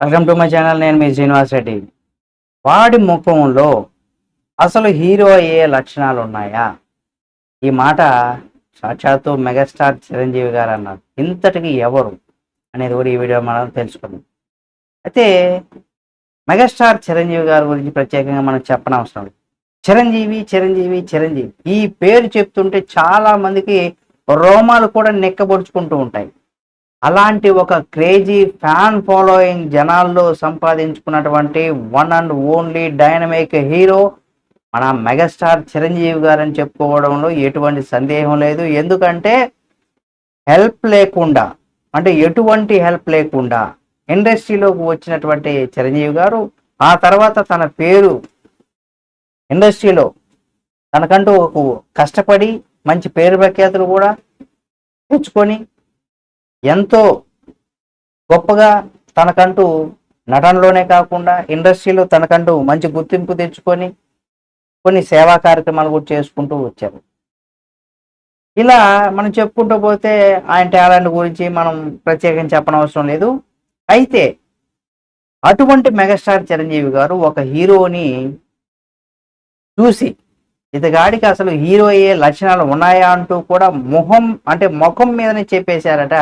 Welcome to my channel నేను మీ శ్రీనివాస్ రెడ్డి. వాడి ముఖంలో అసలు హీరో అయ్యే లక్షణాలు ఉన్నాయా? ఈ మాట సాక్షాత్తు మెగాస్టార్ చిరంజీవి గారు అన్నారు. ఇంతటికి ఎవరు అనేది కూడా ఈ వీడియో మనం తెలుసుకుందాం. అయితే మెగాస్టార్ చిరంజీవి గారి గురించి ప్రత్యేకంగా మనం చెప్పనవసరం లేదు. చిరంజీవి చిరంజీవి చిరంజీవి. ఈ పేరు చెప్తుంటే చాలా మందికి రోమాలు కూడా నెక్కబొడుచుకుంటూ ఉంటాయి. అలాంటి ఒక క్రేజీ ఫ్యాన్ ఫాలోయింగ్ జనాల్లో సంపాదించుకున్నటువంటి one and only dynamic hero మన మెగాస్టార్ చిరంజీవి గారని చెప్పుకోవడంలో ఎటువంటి సందేహం లేదు. ఎందుకంటే హెల్ప్ లేకుండా అంటే ఎటువంటి హెల్ప్ లేకుండా ఇండస్ట్రీలోకి వచ్చినటువంటి చిరంజీవి గారు ఆ తర్వాత తన పేరు ఇండస్ట్రీలో తనకంటూ ఒక కష్టపడి మంచి పేరు ప్రఖ్యాతులు కూడా తెచ్చుకొని ఎంతో గొప్పగా తనకంటూ నటనలోనే కాకుండా ఇండస్ట్రీలో తనకంటూ మంచి గుర్తింపు తెచ్చుకొని కొన్ని సేవా కార్యక్రమాలు కూడా చేసుకుంటూ వచ్చారు. ఇలా మనం చెప్పుకుంటూ పోతే ఆయన టాలెంట్ గురించి మనం ప్రత్యేకంగా చెప్పనవసరం లేదు. అయితే అటువంటి మెగాస్టార్ చిరంజీవి గారు ఒక హీరోని చూసి ఇతగాడికి అసలు హీరో అయ్యే లక్షణాలు ఉన్నాయా అంటూ కూడా మొహం అంటే ముఖం మీదనే చెప్పేశారట.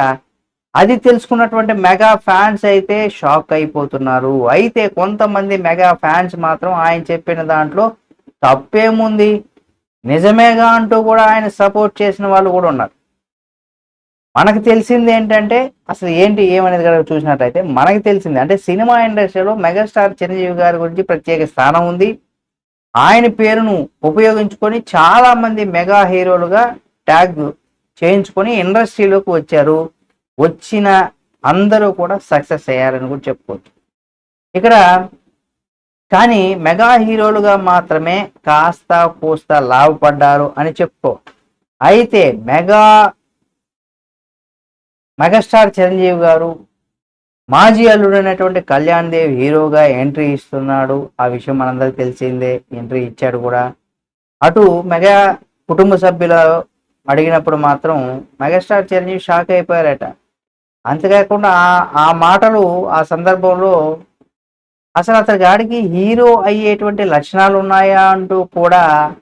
అది తెలుసుకున్నటువంటి మెగా ఫ్యాన్స్ అయితే షాక్ అయిపోతున్నారు. అయితే కొంతమంది మెగా ఫ్యాన్స్ మాత్రం ఆయన చెప్పిన దాంట్లో తప్పేముంది? నిజమేగా అంటూ కూడా ఆయన సపోర్ట్ చేసిన వాళ్ళు కూడా ఉన్నారు. మనకు తెలిసింది ఏంటంటే అసలు ఏంటి ఏమనేది కనుక చూసినట్టయితే మనకు తెలిసింది అంటే సినిమా ఇండస్ట్రీలో మెగాస్టార్ చిరంజీవి గారి గురించి ప్రత్యేక స్థానం ఉంది. ఆయన పేరును ఉపయోగించుకొని చాలా మంది మెగా హీరోలుగా ట్యాగ్ చేయించుకొని ఇండస్ట్రీలోకి వచ్చారు. వచ్చిన అందరూ కూడా సక్సెస్ అయ్యారని కూడా చెప్పుకోవచ్చు. ఇక్కడ కానీ మెగా హీరోలుగా మాత్రమే కాస్త కూస్త లాభపడ్డారు అని చెప్పుకో. అయితే మెగా మెగాస్టార్ చిరంజీవి గారు మాజీ అల్లుడు అనేటువంటి కళ్యాణ్ దేవ్ హీరోగా ఎంట్రీ ఇస్తున్నాడు. ఆ విషయం మనందరికి తెలిసిందే. ఎంట్రీ ఇచ్చాడు కూడా. అటు మెగా కుటుంబ సభ్యులు అడిగినప్పుడు మాత్రం మెగాస్టార్ చిరంజీవి షాక్ అయిపోయారట. అంతేకాకుండా ఆ- ఆ మాటలు ఆ సందర్భంలో అసలు అతని గాడికి హీరో అయ్యేటువంటి లక్షణాలు ఉన్నాయా అంటూ కూడా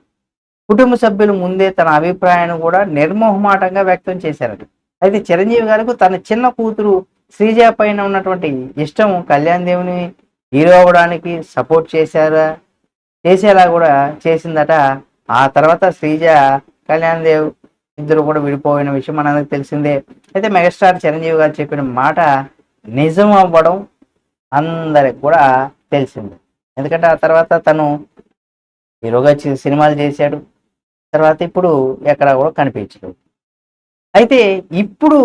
కుటుంబ సభ్యులు ముందే తన అభిప్రాయాన్ని కూడా నిర్మోహమాటంగా వ్యక్తం చేశారట. అయితే చిరంజీవి గారికి తన చిన్న కూతురు శ్రీజ పైన ఉన్నటువంటి ఇష్టం కళ్యాణ్ దేవుని హీరో అవ్వడానికి సపోర్ట్ చేశారా? చేసేలా కూడా చేసిందట. ఆ తర్వాత శ్రీజ కళ్యాణ్ దేవ్ ఇద్దరు కూడా విడిపోయిన విషయం మనందరికి తెలిసిందే. అయితే మెగాస్టార్ చిరంజీవి గారు చెప్పిన మాట నిజం అవ్వడం అందరికి కూడా తెలిసింది. ఎందుకంటే ఆ తర్వాత తను హీరోగా సినిమాలు చేశాడు. తర్వాత ఇప్పుడు ఎక్కడ కూడా కనిపించలేదు. అయితే ఇప్పుడు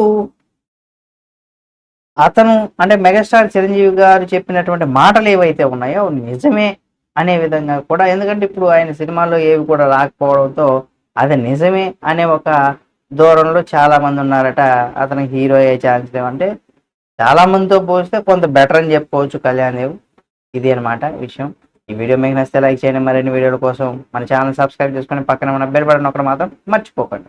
అతను అంటే మెగాస్టార్ చిరంజీవి గారు చెప్పినటువంటి మాటలు ఏవైతే ఉన్నాయో అవి నిజమే అనే విధంగా కూడా ఎందుకంటే ఇప్పుడు ఆయన సినిమాల్లో ఏవి కూడా రాకపోవడంతో అది నిజమే అనే ఒక దూరంలో చాలా మంది ఉన్నారట. అతనికి హీరో అయ్యే ఛాన్స్ లేవంటే చాలా మందితో పోస్తే కొంత బెటర్ అని చెప్పుకోవచ్చు కళ్యాణ్ దేవ్. ఇది అనమాట విషయం. ఈ వీడియో మీకు నచ్చితే లైక్ చేయండి. మరిన్ని వీడియోల కోసం మన ఛానల్ సబ్స్క్రైబ్ చేసుకొని పక్కన ఉన్న బెల్ బటన్ ఒకటి మాత్రం మర్చిపోకండి.